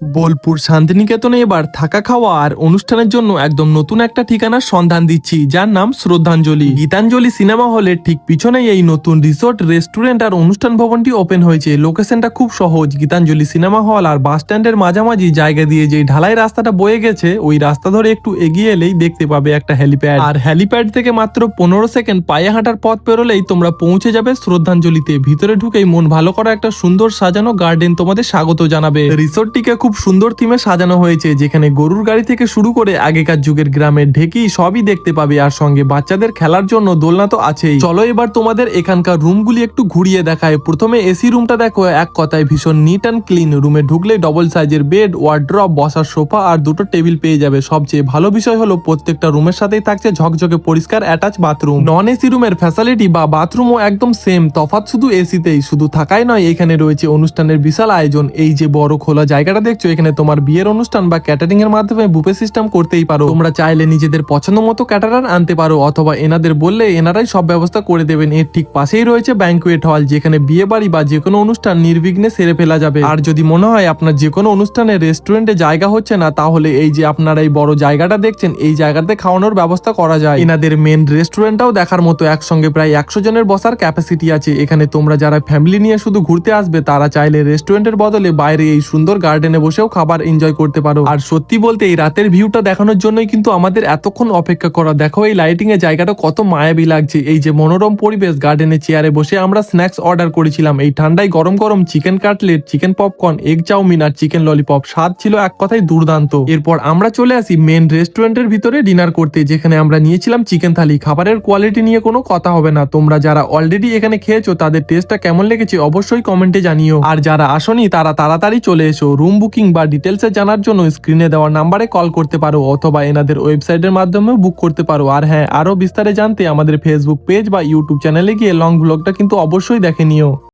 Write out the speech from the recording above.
বোলপুর শান্তিনিকেতনে এবার থাকা খাওয়া আর অনুষ্ঠানের জন্য একদম নতুন একটা ঠিকানার সন্ধান দিচ্ছি, যার নাম শ্রদ্ধাঞ্জলি। গীতাঞ্জলি সিনেমা হলের ঠিক পিছনেই এই নতুন রিসোর্ট, রেস্টুরেন্ট আর অনুষ্ঠান ভবনটি ওপেন হয়েছে। লোকেশনটা খুব সহজ, গীতাঞ্জলি সিনেমা হল আর বাস স্ট্যান্ডের মাঝামাঝি জায়গা দিয়ে যে ঢালাই রাস্তাটা বয়ে গেছে, ওই রাস্তা ধরে একটু এগিয়ে এলেই দেখতে পাবে একটা হ্যালিপ্যাড আর হ্যালিপ্যাড থেকে মাত্র পনেরো সেকেন্ড পায়ে হাঁটার পথ পেরোলেই তোমরা পৌঁছে যাবে শ্রদ্ধাঞ্জলিতে। ভিতরে ঢুকেই মন ভালো করা একটা সুন্দর সাজানো গার্ডেন তোমাদের স্বাগত জানাবে। রিসোর্টটিকে খুব সুন্দর থিমে সাজানো হয়েছে, যেখানে গরুর গাড়ি থেকে শুরু করে আগেকার যুগের গ্রামের ঢেকি সবই দেখতে পাবে আর সঙ্গে বাচ্চাদের খেলার জন্য দোলনা তো আছেই। চলো এবার তোমাদের এখানকার রুমগুলি একটু ঘুরিয়ে দেখায় প্রথমে এসি রুমটা দেখো, এক কথায় ভীষণ নিট অ্যান্ড ক্লিন রুমে ঢুকলে ডবল সাইজের বেড ওয়ার্ড্রপ বসার সোফা আর দুটো টেবিল পেয়ে যাবে। সবচেয়ে ভালো বিষয় হলো প্রত্যেকটা রুমের সাথেই থাকছে ঝকঝকে পরিষ্কার অ্যাটাচ বাথরুম নন এসি রুমের ফ্যাসিলিটি বা বাথরুমও একদম সেম তফাৎ শুধু এসিতেই শুধু থাকাই নয়, এখানে রয়েছে অনুষ্ঠানের বিশাল আয়োজন। এই যে বড় খোলা জায়গাটা দেখছ এখানে তোমার বিয়ের অনুষ্ঠান বা ক্যাটারিং এর মাধ্যমে বুফে সিস্টেম করতেই পারো। তোমরা চাইলে নিজেদের পছন্দ মতো ক্যাটারার আনতে পারো, অথবা এনাদের বললে এনারাই সব ব্যবস্থা করে দেবেন। এর ঠিক পাশেই রয়েছে ব্যাঙ্কুয়েট হল যেখানে বিয়ে বাড়ি বা যে কোনো অনুষ্ঠান নির্বিঘ্নে সেরে ফেলা যাবে। আর যদি মনে হয় আপনার যে কোনো অনুষ্ঠানে রেস্টুরেন্টে জায়গা হচ্ছে না, তাহলে এই যে আপনারা এই বড় জায়গাটা দেখছেন, এই জায়গাতে খাওয়ানোর ব্যবস্থা করা যায়। এনাদের মেন রেস্টুরেন্টটাও দেখার মতো একসঙ্গে প্রায় একশো জনের বসার ক্যাপাসিটি আছে। এখানে তোমরা যারা ফ্যামিলি নিয়ে শুধু ঘুরতে আসবে, তারা চাইলে রেস্টুরেন্টের বদলে বাইরে এই সুন্দর গার্ডেনে বসেও খাবার এনজয় করতে পারো। আর সত্যি বলতে এই রাতের ভিউটা দেখানোর জন্যই কিন্তু আমাদের এতক্ষণ অপেক্ষা করা। দেখো এই লাইটিং এর জায়গাটা কত মায়াবী লাগছে। এই যে মনোরম পরিবেশ গার্ডেনে চেয়ারে বসে আমরা স্ন্যাক্স অর্ডার করেছিলাম। এই ঠান্ডায় গরম গরম chicken cutlet chicken popcorn egg chowmein আর চিকেন ললিপপ স্বাদ ছিল এক কথায় দুর্দান্ত। এরপর আমরা চলে আসি মেন রেস্টুরেন্টের ভিতরে ডিনার করতে, যেখানে আমরা নিয়েছিলাম চিকেন থালি। খাবারের কোয়ালিটি নিয়ে কোনো কথা হবে না। তোমরা যারা অলরেডি এখানে খেয়েছো, তাদের টেস্টটা কেমন লেগেছে অবশ্যই কমেন্টে জানিও। আর যারা আসনি, তারা তাড়াতাড়ি চলে এসো। রুম বুকিং বা ডিটেলসে জানার জন্য স্ক্রিনে দেওয়া নাম্বারে কল করতে পারো অথবা এনাদের ওয়েবসাইটের মাধ্যমে বুক করতে পারো। আর হ্যাঁ আরও বিস্তারে জানতে আমাদের ফেসবুক পেজ বা ইউটিউব চ্যানেলে গিয়ে লং ব্লগটা কিন্তু অবশ্যই দেখে নিও।